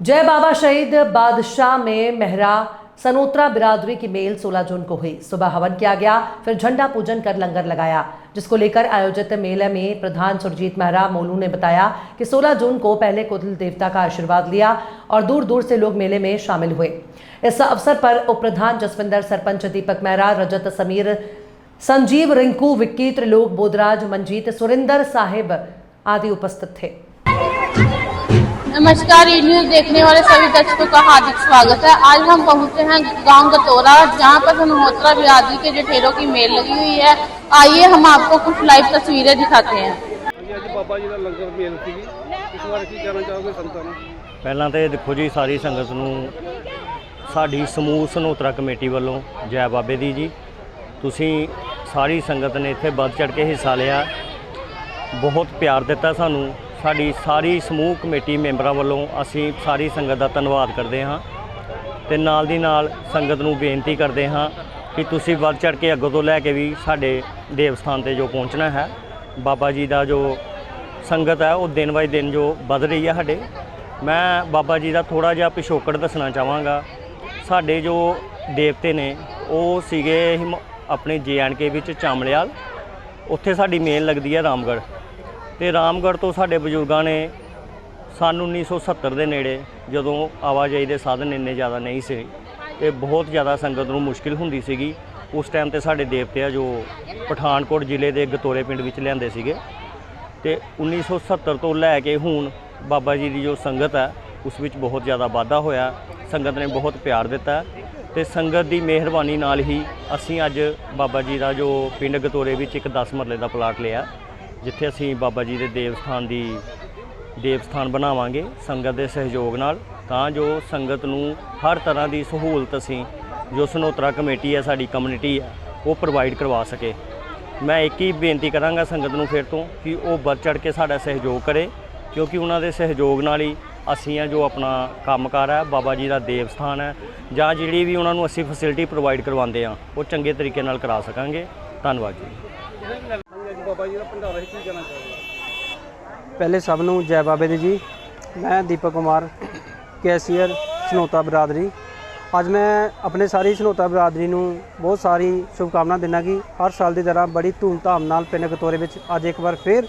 जय बाबा शहीद बादशाह में मेहरा सनोत्रा बिरादरी की मेल 16 जून को हुई। सुबह हवन किया गया, फिर झंडा पूजन कर लंगर लगाया, जिसको लेकर आयोजित मेले में प्रधान सुरजीत मेहरा मोलू ने बताया कि 16 जून को पहले कुल देवता का आशीर्वाद लिया और दूर दूर से लोग मेले में शामिल हुए। इस अवसर पर उप प्रधान जसविंदर, सरपंच दीपक मेहरा, रजत समीर, संजीव रिंकू विक्की त्रिलोक, बोधराज, मंजीत, सुरिंदर साहिब आदि उपस्थित थे। नमस्कार ई न्यूज देखने वाले सभी दर्शकों का हार्दिक स्वागत है आज हम पहुंचे हैं गांव गतौरा जहां पर सनहोत्रा बिरादरी के जठेरों की मेल लगी हुई है आइए हम आपको कुछ लाइव तस्वीरें दिखाते हैं ਹਾਂਜੀ ਅੱਜ ਬਾਬਾ ਜੀ ਦਾ ਲੰਗਰ ਮੇਲ ਸੀਗੀ ਇਸ ਬਾਰੇ ਕੀ ਕਹਿਣਾ ਚਾਹੋਗੇ ਸੰਤਾਂ ਨੂੰ ਪਹਿਲਾਂ ਤੇ ਦੇਖੋ ਜੀ ਸਾਰੀ ਸੰਗਤ ਨੂੰ ਸਾਡੀ ਸਮੂਹ ਸਨੋਤਰਾ ਕਮੇਟੀ ਵੱਲੋਂ ਜੈ ਬਾਬੇ ਦੀ ਜੀ ਤੁਸੀਂ ਸਾਰੀ ਸੰਗਤ ਨੇ ਇੱਥੇ ਵੱਧ ਚੜ ਕੇ ਹਿੱਸਾ ਲਿਆ ਬਹੁਤ ਪਿਆਰ ਦਿੱਤਾ ਸਾਨੂੰ ਸਾਡੀ ਸਾਰੀ ਸਮੂਹ ਕਮੇਟੀ ਮੈਂਬਰਾਂ ਵੱਲੋਂ ਅਸੀਂ ਸਾਰੀ ਸੰਗਤ ਦਾ ਧੰਨਵਾਦ ਕਰਦੇ ਹਾਂ ਤੇ ਨਾਲ ਦੀ ਨਾਲ ਸੰਗਤ ਨੂੰ ਬੇਨਤੀ ਕਰਦੇ ਹਾਂ ਕਿ ਤੁਸੀਂ ਵੱਧ ਚੜ ਕੇ ਅੱਗੋਂ ਤੋਂ ਲੈ ਕੇ ਵੀ ਸਾਡੇ ਦੇਵ ਸਥਾਨ ਤੇ ਜੋ ਪਹੁੰਚਣਾ ਹੈ, ਬਾਬਾ ਜੀ ਦਾ ਜੋ ਸੰਗਤ ਹੈ, ਉਹ ਦਿਨ ਬਾਈ ਦਿਨ ਜੋ ਵੱਧ ਰਹੀ ਹੈ ਸਾਡੇ। ਮੈਂ ਬਾਬਾ ਜੀ ਦਾ ਥੋੜਾ ਜਿਹਾ ਪਿਛੋਕੜ ਦੱਸਣਾ ਚਾਹਾਂਗਾ। ਸਾਡੇ ਜੋ ਦੇਵਤੇ ਨੇ, ਉਹ ਸੀਗੇ ਹਿਮ- ਆਪਣੇ ਕੇ ਵਿੱਚ ਚਾਮਲਿਆਲ ਉੱਥੇ ਸਾਡੀ ਮੇਨ ਲੱਗਦੀ ਹੈ ਰਾਮਗੜ੍ਹ। ਤੇ ਰਾਮਗੜ੍ਹ ਤੋਂ ਸਾਡੇ ਬਜ਼ੁਰਗਾਂ ਨੇ ਸਨ 1970 ਦੇ ਨੇੜੇ ਜਦੋਂ ਆਵਾਜਾਈ ਦੇ ਸਾਧਨ ਇੰਨੇ ਜ਼ਿਆਦਾ ਨਹੀਂ ਸੀ, ਤੇ ਬਹੁਤ ਜ਼ਿਆਦਾ ਸੰਗਤ ਨੂੰ ਮੁਸ਼ਕਿਲ ਹੁੰਦੀ ਸੀਗੀ। ਉਸ ਟਾਈਮ ਤੇ ਸਾਡੇ ਦੇਵਤੇ ਆ ਜੋ ਪਠਾਨਕੋਟ ਜ਼ਿਲ੍ਹੇ ਦੇ ਗਤੋਰੇ ਪਿੰਡ ਵਿੱਚ ਲਿਆਂਦੇ ਸੀਗੇ। ਤੇ 1970 ਤੋਂ ਲੈ ਕੇ ਹੁਣ ਬਾਬਾ ਜੀ ਦੀ ਜੋ ਸੰਗਤ ਹੈ, ਉਸ ਵਿੱਚ ਬਹੁਤ ਜ਼ਿਆਦਾ ਵਾਧਾ ਹੋਇਆ। ਸੰਗਤ ਨੇ ਬਹੁਤ ਪਿਆਰ ਦਿੱਤਾ ਤੇ ਸੰਗਤ ਦੀ ਮਿਹਰਬਾਨੀ ਨਾਲ ਹੀ ਅਸੀਂ ਅੱਜ ਬਾਬਾ ਜੀ ਦਾ ਜੋ ਪਿੰਡ ਗਤੋਰੇ ਵਿੱਚ ਇੱਕ 10 ਮਰਲੇ ਦਾ ਪਲਾਟ ਲਿਆ। ਜਿੱਥੇ ਅਸੀਂ ਬਾਬਾ ਜੀ ਦੇ ਦੇਵ ਸਥਾਨ ਦੀ ਦੇਵ ਸਥਾਨ ਬਣਾਵਾਂਗੇ ਸੰਗਤ ਦੇ ਸਹਿਯੋਗ ਨਾਲ, ਤਾਂ ਜੋ ਸੰਗਤ ਨੂੰ ਹਰ ਤਰ੍ਹਾਂ ਦੀ ਸਹੂਲਤ ਅਸੀਂ, ਜੋ ਸਨੋਤਰਾ ਕਮੇਟੀ ਹੈ, ਸਾਡੀ ਕਮਿਊਨਿਟੀ ਹੈ, ਉਹ ਪ੍ਰੋਵਾਈਡ ਕਰਵਾ ਸਕੇ। ਮੈਂ ਇੱਕ ਹੀ ਬੇਨਤੀ ਕਰਾਂਗਾ ਸੰਗਤ ਨੂੰ ਫਿਰ ਤੋਂ ਕਿ ਉਹ ਵੱਧ ਚੜ ਕੇ ਸਾਡਾ ਸਹਿਯੋਗ ਕਰੇ, ਕਿਉਂਕਿ ਉਹਨਾਂ ਦੇ ਸਹਿਯੋਗ ਨਾਲ ਹੀ ਅਸੀਂ ਆ ਜੋ ਆਪਣਾ ਕੰਮਕਾਰ ਹੈ, ਬਾਬਾ ਜੀ ਦਾ ਦੇਵ ਸਥਾਨ ਹੈ, ਜਾਂ ਜਿਹੜੀ ਵੀ ਉਹਨਾਂ ਨੂੰ ਅਸੀਂ ਫੈਸਿਲਿਟੀ ਪ੍ਰੋਵਾਈਡ ਕਰਵਾਉਂਦੇ ਆ ਉਹ ਚੰਗੇ ਤਰੀਕੇ ਨਾਲ ਕਰਾ ਸਕਾਂਗੇ। ਧੰਨਵਾਦ ਜੀ। ਬਾਬਾ ਜੀ ਦਾ ਭੰਡਾਰਾ ਸੀ ਕੀ ਕਹਿਣਾ ਚਾਹੋਗੇ ਪਹਿਲੇ ਸਭ ਨੂੰ ਜੈ ਬਾਬੇ ਦੀ ਜੀ। ਮੈਂ ਦੀਪਕ ਕੁਮਾਰ, ਕੈਸੀਅਰ, ਸਨੋਤਾ ਬਰਾਦਰੀ। ਅੱਜ ਮੈਂ ਆਪਣੇ ਸਾਰੀ ਸਨੋਤਾ ਬਰਾਦਰੀ ਨੂੰ ਬਹੁਤ ਸਾਰੀ ਸ਼ੁਭਕਾਮਨਾ ਦਿੰਦਾ ਕਿ ਹਰ ਸਾਲ ਦੀ ਤਰ੍ਹਾਂ ਬੜੀ ਧੂਮਧਾਮ ਨਾਲ ਪਿੰਡ ਕਤੋਰੇ ਵਿੱਚ ਅੱਜ ਇੱਕ ਵਾਰ ਫਿਰ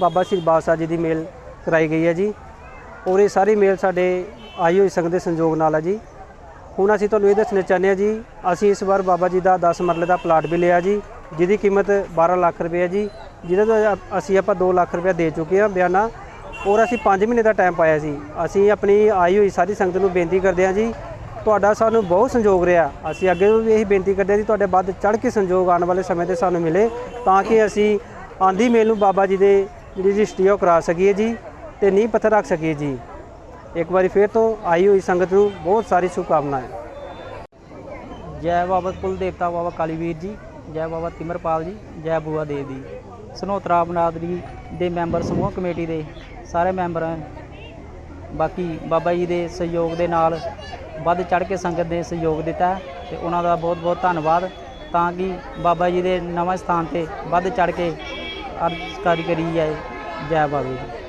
ਬਾਬਾ ਸ਼੍ਰੀ ਬਾਦਸ਼ਾਹ ਜੀ ਦੀ ਮੇਲ ਕਰਾਈ ਗਈ ਹੈ ਜੀ। ਔਰ ਇਹ ਸਾਰੀ ਮੇਲ ਸਾਡੇ ਆਈ ਹੋਈ ਸੰਗਤ ਦੇ ਸੰਯੋਗ ਨਾਲ ਹੈ ਜੀ। ਹੁਣ ਅਸੀਂ ਤੁਹਾਨੂੰ ਇਹ ਦੱਸਣਾ ਚਾਹੁੰਦੇ ਹਾਂ ਜੀ, ਅਸੀਂ ਇਸ ਵਾਰ ਬਾਬਾ ਜੀ ਦਾ 10 ਮਰਲੇ ਦਾ ਪਲਾਟ ਵੀ ਲਿਆ ਜੀ। ਜਿਹਦੀ ਕੀਮਤ 12 ਲੱਖ ਰੁਪਏ ਹੈ ਜੀ, ਜਿਹਦੇ ਤੋਂ ਅਸੀਂ ਆਪਾਂ 2 ਲੱਖ ਰੁਪਏ ਦੇ ਚੁੱਕੇ ਹਾਂ ਬਿਆਨਾ, ਔਰ ਅਸੀਂ 5 ਮਹੀਨੇ ਦਾ ਟਾਈਮ ਪਾਇਆ ਸੀ। ਅਸੀਂ ਆਪਣੀ ਆਈ ਹੋਈ ਸਾਰੀ ਸੰਗਤ ਨੂੰ ਬੇਨਤੀ ਕਰਦੇ ਹਾਂ ਜੀ, ਤੁਹਾਡਾ ਸਾਨੂੰ ਬਹੁਤ ਸੰਯੋਗ ਰਿਹਾ। ਅਸੀਂ ਅੱਗੇ ਵੀ ਇਹੀ ਬੇਨਤੀ ਕਰਦੇ ਹਾਂ ਜੀ, ਤੁਹਾਡੇ ਵੱਧ ਚੜ੍ਹ ਕੇ ਸੰਯੋਗ ਆਉਣ ਵਾਲੇ ਸਮੇਂ ਤੇ ਸਾਨੂੰ ਮਿਲੇ, ਤਾਂ ਕਿ ਅਸੀਂ ਆਂਦੀ ਮੇਲ ਨੂੰ ਬਾਬਾ ਜੀ ਦੇ, ਜਿਹੜੀ ਰਜਿਸਟਰੀ ਆ ਉਹ ਕਰਾ ਸਕੀਏ ਜੀ ਤੇ ਨੀਂਹ ਪੱਥਰ ਰੱਖ ਸਕੀਏ ਜੀ। ਇੱਕ ਵਾਰੀ ਫਿਰ ਤੋਂ ਆਈ ਹੋਈ ਸੰਗਤ ਨੂੰ ਬਹੁਤ ਸਾਰੀ ਸ਼ੁਭਕਾਮਨਾਵਾਂ। ਜੈ ਬਾਬਾ ਕੁਲ ਦੇਵਤਾ ਬਾਬਾ ਕਾਲੀਵੀਰ ਜੀ। ਜੈ ਬਾਬਾ ਤਿਮਰਪਾਲ ਜੀ, ਜੈ ਬੂਆ ਦੇਵ ਜੀ। ਸਨੋਤਰਾ ਬਨਾਦਰੀ ਦੇ ਮੈਂਬਰ ਸਮੂਹ ਕਮੇਟੀ ਦੇ ਸਾਰੇ ਮੈਂਬਰ ਬਾਕੀ ਬਾਬਾ ਜੀ ਦੇ ਸਹਿਯੋਗ ਦੇ ਨਾਲ ਵੱਧ ਚੜ ਕੇ ਸੰਗਤ ਦੇ ਸਹਿਯੋਗ ਦਿੱਤਾ ਹੈ ਤੇ ਉਹਨਾਂ ਦਾ ਬਹੁਤ ਬਹੁਤ ਧੰਨਵਾਦ। ਤਾਂ ਕਿ ਬਾਬਾ ਜੀ ਦੇ ਨਵੇਂ ਸਥਾਨ ਤੇ ਵੱਧ ਚੜ ਕੇ ਅਰਜ਼ਕਾਰੀ ਕਰੀ ਜਾਏ ਜੈ ਬਾਬਾ ਜੀ।